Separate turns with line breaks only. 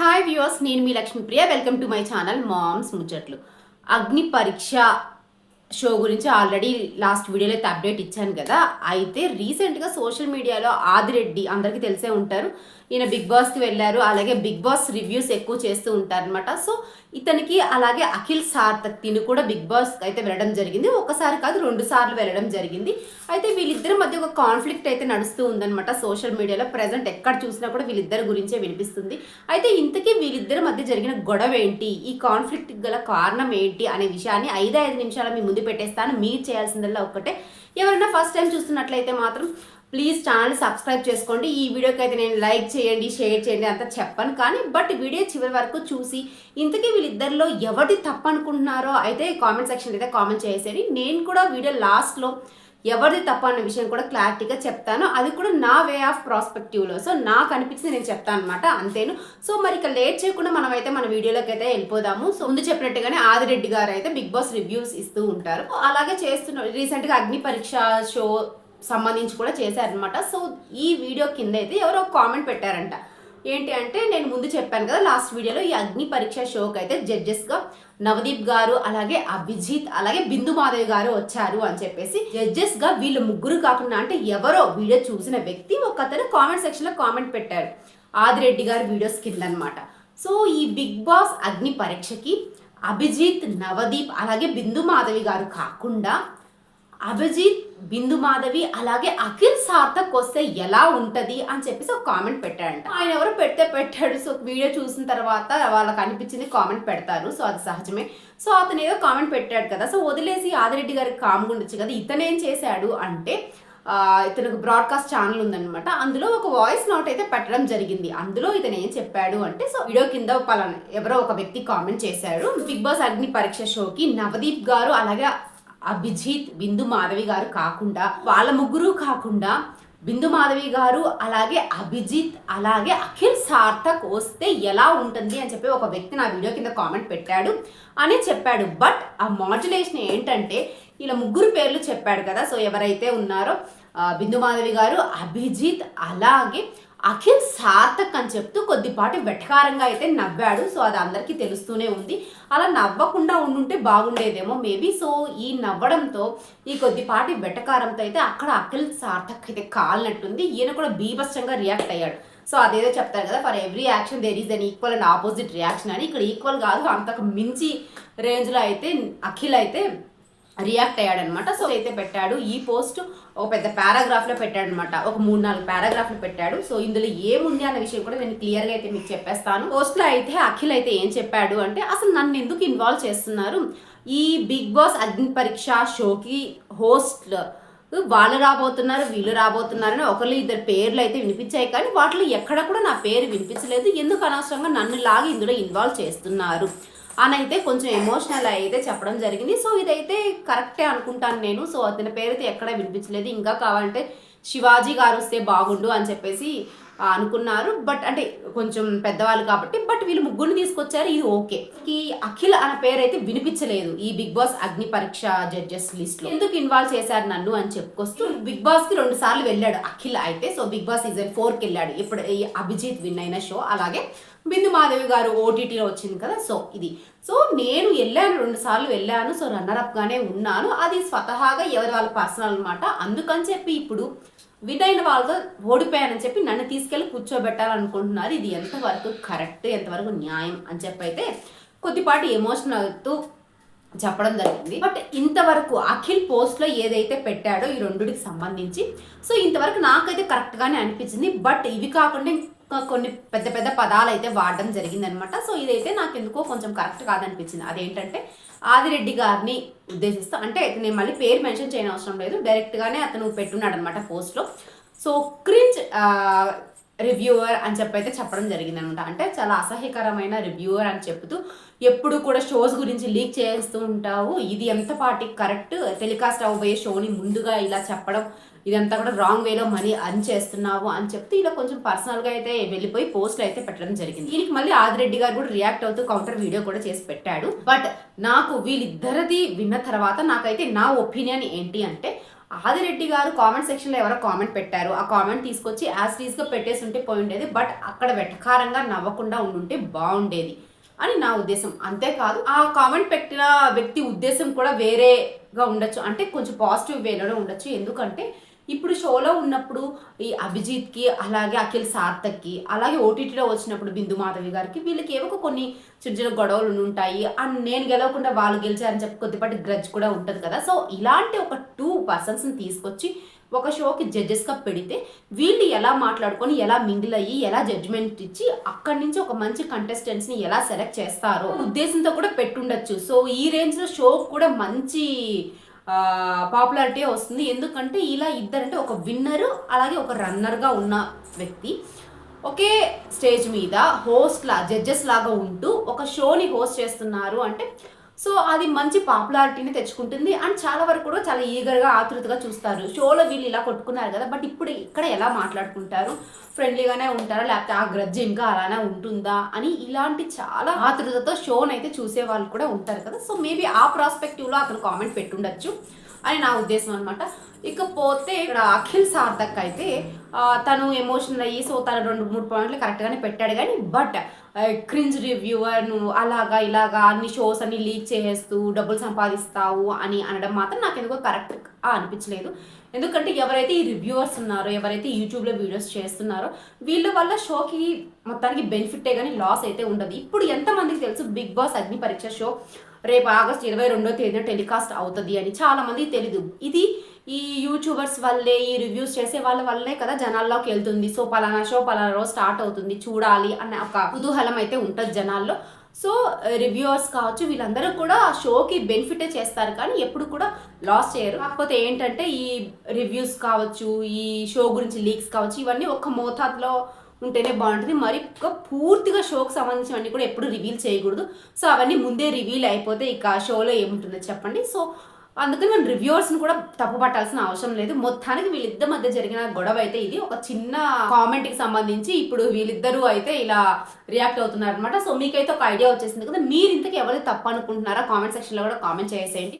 Hi viewers నేను మీ Lakshmipriya. Welcome to my channel moms ముచ్చట్లు అగ్ని పరీక్ష షో గురించి ఆల్రెడీ లాస్ట్ వీడియోలో అయితే అప్డేట్ ఇచ్చాను కదా. అయితే రీసెంట్గా సోషల్ మీడియాలో ఆదిరెడ్డి అందరికీ తెలిసే ఉంటారు. ఈయన బిగ్ బాస్కి వెళ్ళారు. అలాగే బిగ్ బాస్ రివ్యూస్ ఎక్కువ చేస్తూ ఉంటారనమాట సో ఇతనికి అలాగే అఖిల్ సార్థక్తిని కూడా బిగ్ బాస్ అయితే వెళ్ళడం జరిగింది. ఒకసారి కాదు రెండు సార్లు వెళ్ళడం జరిగింది. అయితే వీళ్ళిద్దరి మధ్య ఒక కాన్ఫ్లిక్ట్ అయితే నడుస్తూ ఉందనమాట సోషల్ మీడియాలో. ప్రజెంట్ ఎక్కడ చూసినా కూడా వీళ్ళిద్దరి గురించే వినిపిస్తుంది. అయితే ఇంతకీ వీళ్ళిద్దరి మధ్య జరిగిన గొడవ ఏంటి? ఈ కాన్ఫ్లిక్ట్ గల కారణం ఏంటి? అనే విషయాన్ని ఐదు ఐదు నిమిషాలు మీ ముందు పెట్టేస్తాను. మీరు చేయాల్సిందల్లా ఒక్కటే. ఎవరైనా ఫస్ట్ టైం చూస్తున్నట్లయితే మాత్రం ప్లీజ్ ఛానల్ సబ్స్క్రైబ్ చేసుకోండి. ఈ వీడియోకి అయితే నేను లైక్ చేయండి షేర్ చేయండి అంత చెప్పను. కానీ బట్ వీడియో చివరి వరకు చూసి ఇంతకీ వీళ్ళిద్దరిలో ఎవరిది తప్పు అనుకుంటున్నారో అయితే కామెంట్ సెక్షన్ అయితే కామెంట్ చేసేయండి. నేను కూడా వీడియో లాస్ట్లో ఎవరిది తప్పు అన్న విషయం కూడా క్లారిటీగా చెప్తాను. అది కూడా నా వే ఆఫ్ ప్రాస్పెక్టివ్లో సో నాకు అనిపించింది నేను చెప్తాను అనమాట అంతేను. సో మరి ఇక లేట్ చేయకుండా మనం అయితే మన వీడియోలోకి అయితే వెళ్ళిపోదాము. సో ముందు చెప్పినట్టుగానే ఆదిరెడ్డి గారు అయితే బిగ్ బాస్ రివ్యూస్ ఇస్తూ ఉంటారు. అలాగే చేస్తున్న రీసెంట్గా అగ్ని పరీక్ష షో సంబంధించి కూడా చేశారనమాట సో ఈ వీడియో కింద అయితే ఎవరో కామెంట్ పెట్టారంట. ఏంటి అంటే నేను ముందు చెప్పాను కదా లాస్ట్ వీడియోలో ఈ అగ్ని పరీక్ష షోకి అయితే జడ్జెస్గా నవదీప్ గారు అలాగే అభిజిత్ అలాగే బిందు మాధవి గారు వచ్చారు అని చెప్పేసి జడ్జెస్గా వీళ్ళు ముగ్గురు కాకుండా అంటే ఎవరో వీడియో చూసిన వ్యక్తి ఒక అతను కామెంట్ సెక్షన్లో కామెంట్ పెట్టారు. ఆదిరెడ్డి గారు వీడియోస్ కింద అనమాట సో ఈ బిగ్ బాస్ అగ్ని పరీక్షకి అభిజిత్ నవదీప్ అలాగే బిందు మాధవి గారు కాకుండా అభిజిత్ బిందు మాధవి అలాగే అఖిల్ సార్థక్ వస్తే ఎలా ఉంటది అని చెప్పేసి ఒక కామెంట్ పెట్టాడంట ఆయన ఎవరో పెడితే పెట్టాడు. సో వీడియో చూసిన తర్వాత వాళ్ళకి అనిపించింది కామెంట్ పెడతారు. సో అది సహజమే. సో అతను ఏదో కామెంట్ పెట్టాడు కదా. సో వదిలేసి ఆదిరెడ్డి గారికి కామ్గా ఉండొచ్చు కదా. ఇతను ఏం చేశాడు అంటే ఇతనికి బ్రాడ్కాస్ట్ ఛానల్ ఉందనమాట అందులో ఒక వాయిస్ నోట్ అయితే పెట్టడం జరిగింది. అందులో ఇతను ఏం చెప్పాడు అంటే సో వీడియో కింద పలానా ఎవరో ఒక వ్యక్తి కామెంట్ చేశాడు బిగ్ బాస్ అగ్ని పరీక్ష షోకి నవదీప్ గారు అలాగే అభిజిత్ బిందు మాధవి గారు కాకుండా వాళ్ళ ముగ్గురు కాకుండా బిందు మాధవి గారు అలాగే అభిజిత్ అలాగే అఖిల్ సార్థక్ వస్తే ఎలా ఉంటుంది అని చెప్పి ఒక వ్యక్తి నా వీడియో కింద కామెంట్ పెట్టాడు అని చెప్పాడు. బట్ ఆ మాడ్యులేషన్ ఏంటంటే ఇలా ముగ్గురు పేర్లు చెప్పాడు కదా. సో ఎవరైతే ఉన్నారో బిందు మాధవి గారు అభిజిత్ అలాగే అఖిల్ సార్థక్ అని చెప్తూ కొద్దిపాటి వెటకారంగా అయితే నవ్వాడు. సో అది అందరికీ తెలుస్తూనే ఉంది. అలా నవ్వకుండా ఉండుంటే బాగుండేదేమో మేబీ. సో ఈ నవ్వడంతో ఈ కొద్దిపాటి వెటకారంతో అయితే అక్కడ అఖిల్ సార్థక్ అయితే కాలినట్టుంది. ఈయన కూడా బీభత్సంగా రియాక్ట్ అయ్యాడు. సో అదేదో చెప్తారు కదా for every action there is an equal and opposite reaction అని. ఇక్కడ ఈక్వల్ కాదు అంతకు మించి రేంజ్లో అయితే అఖిల్ అయితే రియాక్ట్ అయ్యాడనమాట. సో అయితే పెట్టాడు. ఈ పోస్ట్ ఒక పెద్ద పారాగ్రాఫ్లో పెట్టాడనమాట. ఒక మూడు నాలుగు పారాగ్రాఫ్లు పెట్టాడు. సో ఇందులో ఏముంది అన్న విషయం కూడా నేను క్లియర్గా అయితే మీకు చెప్పేస్తాను. పోస్ట్లో అయితే అఖిల్ అయితే ఏం చెప్పాడు అంటే అసలు నన్ను ఎందుకు ఇన్వాల్వ్ చేస్తున్నారు? ఈ బిగ్ బాస్ అగ్ని పరీక్ష షోకి హోస్ట్ వాళ్ళు రాబోతున్నారు వీళ్ళు రాబోతున్నారని ఒకళ్ళు ఇద్దరు పేర్లు అయితే వినిపించాయి. కానీ వాటిలో ఎక్కడ కూడా నా పేరు వినిపించలేదు. ఎందుకు అనవసరంగా నన్ను లాగి ఇందులో ఇన్వాల్వ్ చేస్తున్నారు? అని అయితే కొంచెం ఎమోషనల్ అయితే చెప్పడం జరిగింది. సో ఇదైతే కరెక్టే అనుకుంటాను నేను. సో అతని పేరు అయితే ఎక్కడ వినిపించలేదు. ఇంకా కావాలంటే శివాజీ గారు వస్తే బాగుండు అని చెప్పేసి అనుకున్నారు. బట్ అంటే కొంచెం పెద్దవాళ్ళు కాబట్టి బట్ వీళ్ళు ముగ్గురిని తీసుకొచ్చారు. ఇది ఓకే. ఈ అఖిల్ అనే పేరు అయితే వినిపించలేదు ఈ బిగ్ బాస్ అగ్ని పరీక్ష జడ్జెస్ లిస్ట్లో ఎందుకు ఇన్వాల్వ్ చేశారు నన్ను అని చెప్పుకొస్తూ బిగ్ బాస్కి రెండు సార్లు వెళ్ళాడు అఖిల్ అయితే. సో బిగ్ బాస్ సీజన్ ఫోర్కి వెళ్ళాడు. ఇప్పుడు ఈ అభిజిత్ విన్ అయిన షో. అలాగే బిందు మాధవి గారు ఓటీటీలో వచ్చింది కదా సో ఇది. సో నేను వెళ్ళాను రెండు సార్లు వెళ్ళాను సో రన్నర్ ఉన్నాను. అది స్వతహాగా ఎవరి వాళ్ళ పర్సనల్ అనమాట అందుకని చెప్పి ఇప్పుడు విన్ అయిన వాళ్ళతో ఓడిపోయానని చెప్పి నన్ను తీసుకెళ్ళి కూర్చోబెట్టాలనుకుంటున్నారు. ఇది ఎంతవరకు కరెక్ట్ ఎంతవరకు న్యాయం అని చెప్పి అయితే కొద్దిపాటి ఎమోషనల్ అవుతూ చెప్పడం జరిగింది. బట్ ఇంతవరకు అఖిల్ పోస్ట్లో ఏదైతే పెట్టాడో ఈ రెండుకి సంబంధించి సో ఇంతవరకు నాకైతే కరెక్ట్గానే అనిపించింది. బట్ ఇవి కాకుండా కొన్ని పెద్ద పెద్ద పదాలు అయితే వాడడం జరిగిందనమాట. సో ఇదైతే నాకు ఎందుకో కొంచెం కరెక్ట్ కాదనిపించింది. అదేంటంటే ఆదిరెడ్డి గారిని ఉద్దేశిస్తూ అంటే నేను మళ్ళీ పేరు మెన్షన్ చేయని అవసరం లేదు డైరెక్ట్గానే అతను పెట్టున్నాడు అనమాట పోస్ట్లో. సో క్రింజ్ రివ్యూవర్ అని చెప్పి అయితే చెప్పడం జరిగింది అనమాట అంటే చాలా అసహ్యకరమైన రివ్యూవర్ అని చెప్తూ ఎప్పుడు కూడా షోస్ గురించి లీక్ చేస్తూ ఉంటావు. ఇది ఎంత పాటి కరెక్ట్ టెలికాస్ట్ అవ్వబోయే షోని ముందుగా ఇలా చెప్పడం ఇదంతా కూడా రాంగ్ వేలో మనీ అర్న్ చేస్తున్నావు అని చెప్తే ఇలా కొంచెం పర్సనల్గా అయితే వెళ్ళిపోయి పోస్ట్లు అయితే పెట్టడం జరిగింది. దీనికి మళ్ళీ ఆదిరెడ్డి గారు కూడా రియాక్ట్ అవుతూ కౌంటర్ వీడియో కూడా చేసి పెట్టాడు. బట్ నాకు వీళ్ళిద్దరిది విన్న తర్వాత నాకైతే నా ఒపీనియన్ ఏంటి అంటే ఆదిరెడ్డి గారు కామెంట్ సెక్షన్లో ఎవరో కామెంట్ పెట్టారు. ఆ కామెంట్ తీసుకొచ్చి యాస్టీస్గా పెట్టేసి ఉంటే పోయి ఉండేది బట్ అక్కడ వెటకారంగా నవ్వకుండా ఉండుంటే బాగుండేది అని నా ఉద్దేశం. అంతేకాదు ఆ కామెంట్ పెట్టిన వ్యక్తి ఉద్దేశం కూడా వేరేగా ఉండొచ్చు. అంటే కొంచెం పాజిటివ్ వేలోనే ఉండొచ్చు. ఎందుకంటే ఇప్పుడు షోలో ఉన్నప్పుడు ఈ అభిజిత్కి అలాగే అఖిల్ సార్థక్కి అలాగే ఓటీటీలో వచ్చినప్పుడు బిందు మాధవి గారికి వీళ్ళకి ఏవో కొన్ని చిన్న చిన్న గొడవలు ఉంటాయి. అండ్ నేను గెలవకుండా వాళ్ళు గెలిచారని చెప్పి కొద్దిపాటి గ్రజ్ కూడా ఉంటుంది కదా. సో ఇలాంటి ఒక టూ పర్సన్స్ని తీసుకొచ్చి ఒక షోకి జడ్జెస్గా పెడితే వీళ్ళు ఎలా మాట్లాడుకొని ఎలా మింగిల్ అయ్యి ఎలా జడ్జ్మెంట్ ఇచ్చి అక్కడి నుంచి ఒక మంచి కంటెస్టెంట్స్ని ఎలా సెలెక్ట్ చేస్తారో ఉద్దేశంతో కూడా పెట్టుండొచ్చు. సో ఈ రేంజ్లో షో కూడా మంచి పాపులారిటీ వస్తుంది. ఎందుకంటే ఇలా ఇద్దరంటే ఒక విన్నరు అలాగే ఒక రన్నర్గా ఉన్న వ్యక్తి. ఒకే స్టేజ్ మీద హోస్ట్ లా జడ్జెస్ లాగా ఉంటూ ఒక షోని హోస్ట్ చేస్తున్నారు. అంటే సో అది మంచి పాపులారిటీని తెచ్చుకుంటుంది. అండ్ చాలా వరకు కూడా చాలా ఈగర్గా ఆతృతగా చూస్తారు. షోలో వీళ్ళు ఇలా కొట్టుకున్నారు కదా బట్ ఇప్పుడు ఇక్కడ ఎలా మాట్లాడుకుంటారు? ఫ్రెండ్లీగానే ఉంటారా? లేకపోతే ఆ గ్రజ్ ఇంకా అలానే ఉంటుందా? అని ఇలాంటి చాలా ఆతృతతో షోనైతే చూసే వాళ్ళు కూడా ఉంటారు కదా. సో మేబీ ఆ ప్రాస్పెక్టివ్లో అతను కామెంట్ పెట్టుండొచ్చు. అని నా ఉద్దేశం అనమాట ఇకపోతే ఇక్కడ అఖిల్ సార్థక్ అయితే తను ఎమోషనల్ అయ్యి సో తను రెండు మూడు పాయింట్లు కరెక్ట్గానే పెట్టాడు కానీ బట్ క్రింజ్ రివ్యూవర్ నువ్వు అలాగా ఇలాగా అన్ని షోస్ అన్ని లీక్ చేసేస్తూ డబ్బులు సంపాదిస్తావు అని అనడం మాత్రం నాకు ఎందుకో కరెక్ట్ అనిపించలేదు. ఎందుకంటే ఎవరైతే ఈ రివ్యూవర్స్ ఉన్నారో ఎవరైతే యూట్యూబ్లో వీడియోస్ చేస్తున్నారో వీళ్ళ వల్ల షోకి మొత్తానికి బెనిఫిటే కానీ లాస్ అయితే ఉండదు. ఇప్పుడు ఎంతమందికి తెలుసు బిగ్ బాస్ అగ్ని పరీక్ష షో రేపు ఆగస్ట్ ఇరవై రెండో తేదీన టెలికాస్ట్ అవుతుంది అని చాలామంది తెలీదు. ఇది ఈ యూట్యూబర్స్ వల్లే ఈ రివ్యూస్ చేసే వాళ్ళ వల్లే కదా జనాల్లోకి వెళ్తుంది. సో పలానా షో పలానా రోజు స్టార్ట్ అవుతుంది చూడాలి అన్న ఒక కుతూహలం అయితే ఉంటుంది జనాల్లో. సో రివ్యూవర్స్ కావచ్చు వీళ్ళందరూ కూడా ఆ షోకి బెనిఫిటే చేస్తారు కానీ ఎప్పుడు కూడా లాస్ చేయరు. కాకపోతే ఏంటంటే ఈ రివ్యూస్ కావచ్చు ఈ షో గురించి లీక్స్ కావచ్చు ఇవన్నీ ఒక మోతాదులో ఉంటేనే బాగుంటుంది. మరి పూర్తిగా షోకి సంబంధించినవన్నీ కూడా ఎప్పుడు రివీల్ చేయకూడదు. సో అవన్నీ ముందే రివీల్ అయిపోతే ఇక షోలో ఏముంటుందో చెప్పండి. సో అందుకని మనం రివ్యూవర్స్ని కూడా తప్పు పట్టాల్సిన అవసరం లేదు. మొత్తానికి వీళ్ళిద్దరి మధ్య జరిగిన గొడవ అయితే ఇది. ఒక చిన్న కామెంట్కి సంబంధించి ఇప్పుడు వీళ్ళిద్దరూ అయితే ఇలా రియాక్ట్ అవుతున్నారు అనమాట సో మీకైతే ఒక ఐడియా వచ్చేసింది కదా. మీరు ఇంతకు ఎవరైతే తప్పు అనుకుంటున్నారా? కామెంట్ సెక్షన్లో కూడా కామెంట్ చేసేయండి.